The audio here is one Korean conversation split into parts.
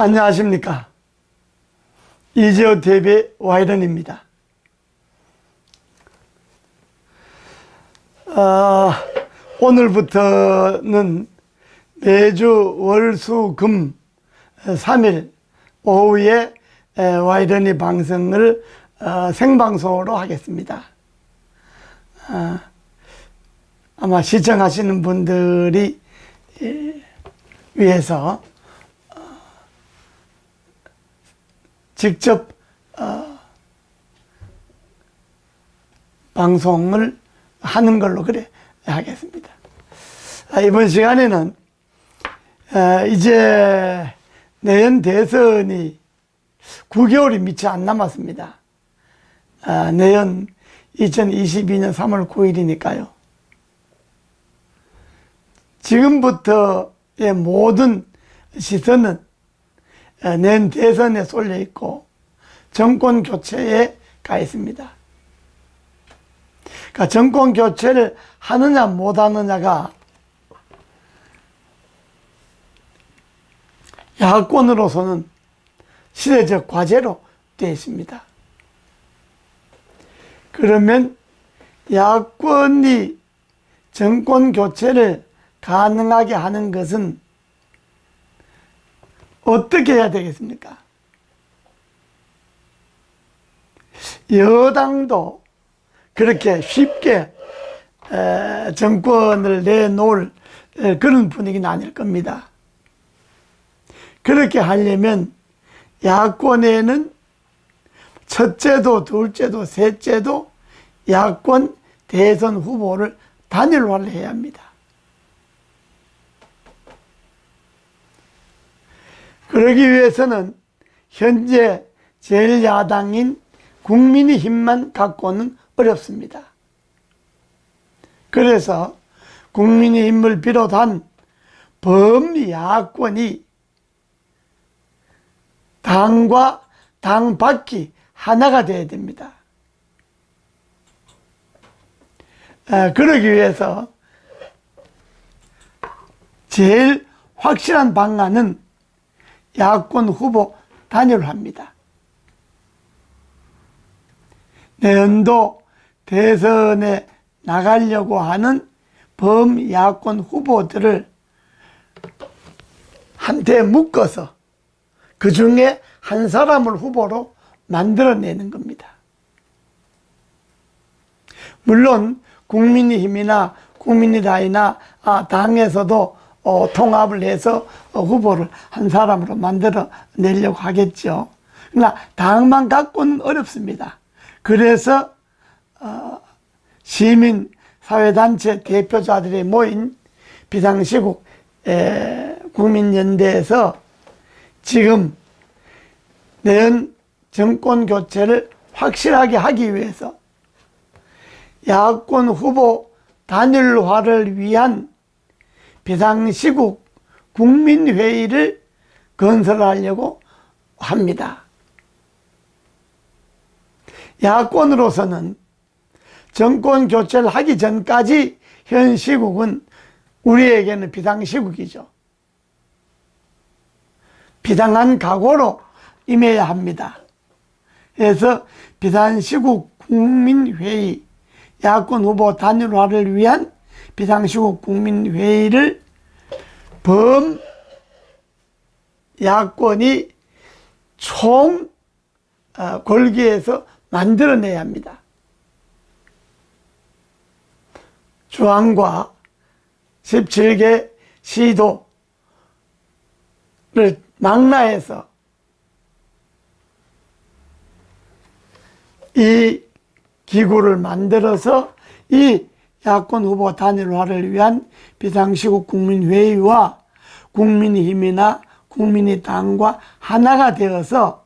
안녕하십니까. 이재호 TV 와이런입니다. 어, 오늘부터는 매주 월, 수, 금 3일 오후에 에, 와이런이 방송을 어, 생방송으로 하겠습니다. 어, 아마 시청하시는 분들이 에, 위해서 직접 어, 방송을 하는 걸로 그래 하겠습니다. 아, 이번 시간에는 어, 이제 내년 대선이 9개월이 미치 안 남았습니다. 아, 내년 2022년 3월 9일이니까요. 지금부터의 모든 시선은 어, 내년 대선에 쏠려 있고 정권 교체에 가 있습니다. 그러니까 정권 교체를 하느냐 못 하느냐가 야권으로서는 시대적 과제로 되어 있습니다. 그러면 야권이 정권 교체를 가능하게 하는 것은 어떻게 해야 되겠습니까? 여당도 그렇게 쉽게 에, 정권을 내놓을 에, 그런 분위기는 아닐 겁니다. 그렇게 하려면 야권에는 첫째도 둘째도 셋째도 야권 대선 후보를 단일화를 해야 합니다. 그러기 위해서는 현재 제1야당인 국민의힘만 갖고는 어렵습니다. 그래서 국민의힘을 비롯한 범야권이 당과 당 밖이 하나가 되어야 됩니다. 아, 그러기 위해서 제일 확실한 방안은 야권 후보 단일화입니다. 내년도 대선에 나가려고 하는 범야권 후보들을 한테 묶어서 그 중에 한 사람을 후보로 만들어내는 겁니다. 물론 국민의힘이나 국민의당이나 아, 당에서도 어, 통합을 해서 어, 후보를 한 사람으로 만들어 내려고 하겠죠. 그러나 당만 갖고는 어렵습니다. 그래서 어, 시민 사회단체 대표자들이 모인 비상시국 에, 국민연대에서 지금 내년 정권 교체를 확실하게 하기 위해서 야권 후보 단일화를 위한 비상시국 국민회의를 건설하려고 합니다. 야권으로서는 정권 교체를 하기 전까지 현 시국은 우리에게는 비상시국이죠. 비상한 각오로 임해야 합니다. 그래서 비상시국 국민회의, 야권 후보 단일화를 위한 비상시국 국민회의를 범 야권이 총 어, 골기에서 만들어내야 합니다. 중앙과 17개 시도를 망라해서 이 기구를 만들어서 이 야권 후보 단일화를 위한 비상시국 국민회의와 국민의힘이나 국민의당과 하나가 되어서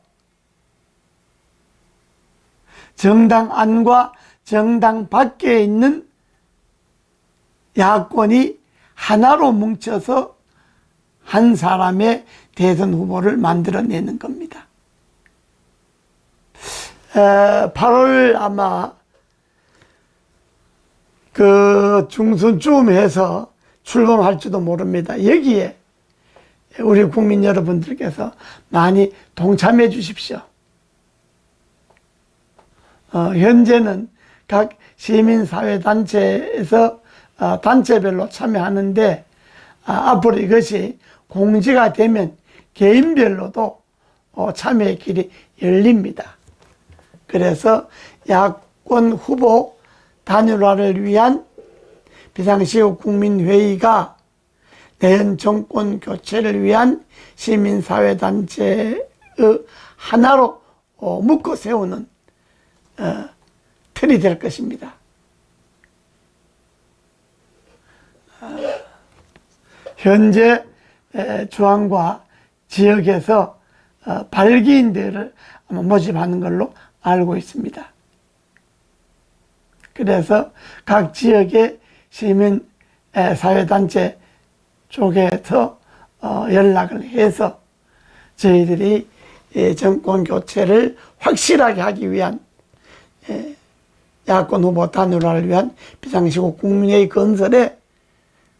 정당 안과 정당 밖에 있는 야권이 하나로 뭉쳐서 한 사람의 대선 후보를 만들어내는 겁니다. 8월 아마 그 중순쯤 해서 출범할지도 모릅니다. 여기에 우리 국민 여러분들께서 많이 동참해 주십시오. 어, 현재는 각 시민사회단체에서 어, 단체별로 참여하는데 아, 앞으로 이것이 공지가 되면 개인별로도 어, 참여의 길이 열립니다. 그래서 야권 후보 단일화를 위한 비상시국 국민회의가 내년 정권 교체를 위한 시민사회단체의 하나로 어, 묶어 세우는 어, 틀이 될 것입니다. 어, 현재 에, 중앙과 지역에서 어, 발기인들을 모집하는 걸로 알고 있습니다. 그래서 각 지역의 시민 에, 사회단체 쪽에서 어, 연락을 해서 저희들이 예, 정권 교체를 확실하게 하기 위한 예, 야권 후보 단일화를 위한 비상시국 국민회의 건설에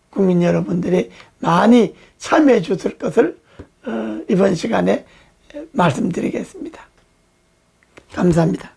국민 여러분들이 많이 참여해 주실 것을 어, 이번 시간에 말씀드리겠습니다. 감사합니다.